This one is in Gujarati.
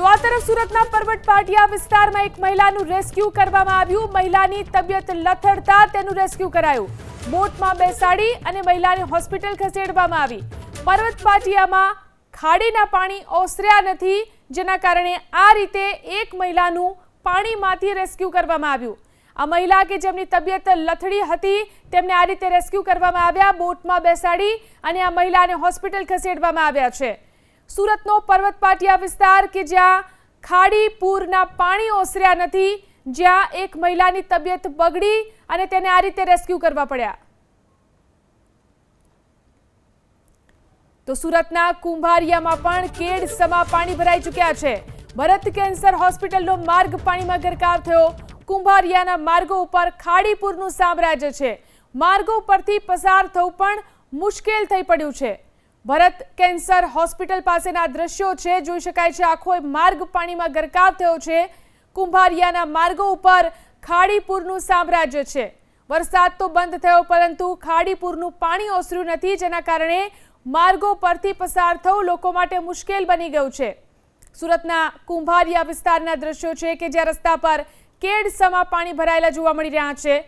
તો આ તરફ સુરતના પરબટ પાટિયા વિસ્તારમાં એક મહિલાનું રેસ્ક્યુ કરવામાં આવ્યું. મહિલાની તબિયત લથડતા તેનું રેસ્ક્યુ કરાયું. બોટમાં બેસાડી અને મહિલાને હોસ્પિટલ ખસેડવામાં આવી. પર્વત પાટિયામાં ખાડીના પાણી ઓસર્યા નથી, જેના કારણે આ રીતે એક મહિલાનું પાણીમાંથી રેસ્ક્યુ કરવામાં આવ્યું. આ મહિલા કે જેમની તબિયત લથડી હતી, તેમને આ રીતે રેસ્ક્યુ કરવામાં આવ્યા. બોટમાં બેસાડી અને આ મહિલાને હોસ્પિટલ ખસેડવામાં આવ્યા છે. સુરતનો પર્વત પાટિયા વિસ્તાર કે જ્યાં ખાડી પૂરના પાણી ઓસર્યા નથી, જ્યાં એક મહિલાની તબિયત બગડી અને તેને આ રીતે રેસ્ક્યુ કરવા પડ્યા. તો સુરતના કુંભારિયામાં પણ કેડ સમા પાણી ભરાઈ ચૂક્યા છે. ભરત કેન્સર હોસ્પિટલનો માર્ગ પાણીમાં ગરકાવ થયો. કુંભારિયાના માર્ગો ઉપર ખાડીપુરનું સામ્રાજ્ય છે. માર્ગો પરથી પસાર થવું પણ મુશ્કેલ થઈ પડ્યું છે. ભરત કેન્સર હોસ્પિટલ પાસેના દ્રશ્યો છે. જોઈ શકાય છે આખો માર્ગ પાણીમાં ગરકાવ થયો છે. કુંભારિયાના માર્ગો ઉપર ખાડીપુરનું સામ્રાજ્ય છે. વરસાદ તો બંધ થયો, પરંતુ ખાડીપુરનું પાણી ઓસર્યું નથી, જેના કારણે માર્ગો પરથી પસાર થવું લોકો માટે મુશ્કેલ બની ગયું છે. સુરતના કુંભારિયા વિસ્તારના દ્રશ્યો છે કે જ્યાં રસ્તા પર કેડ સમા પાણી ભરાયેલા જોવા મળી રહ્યા છે.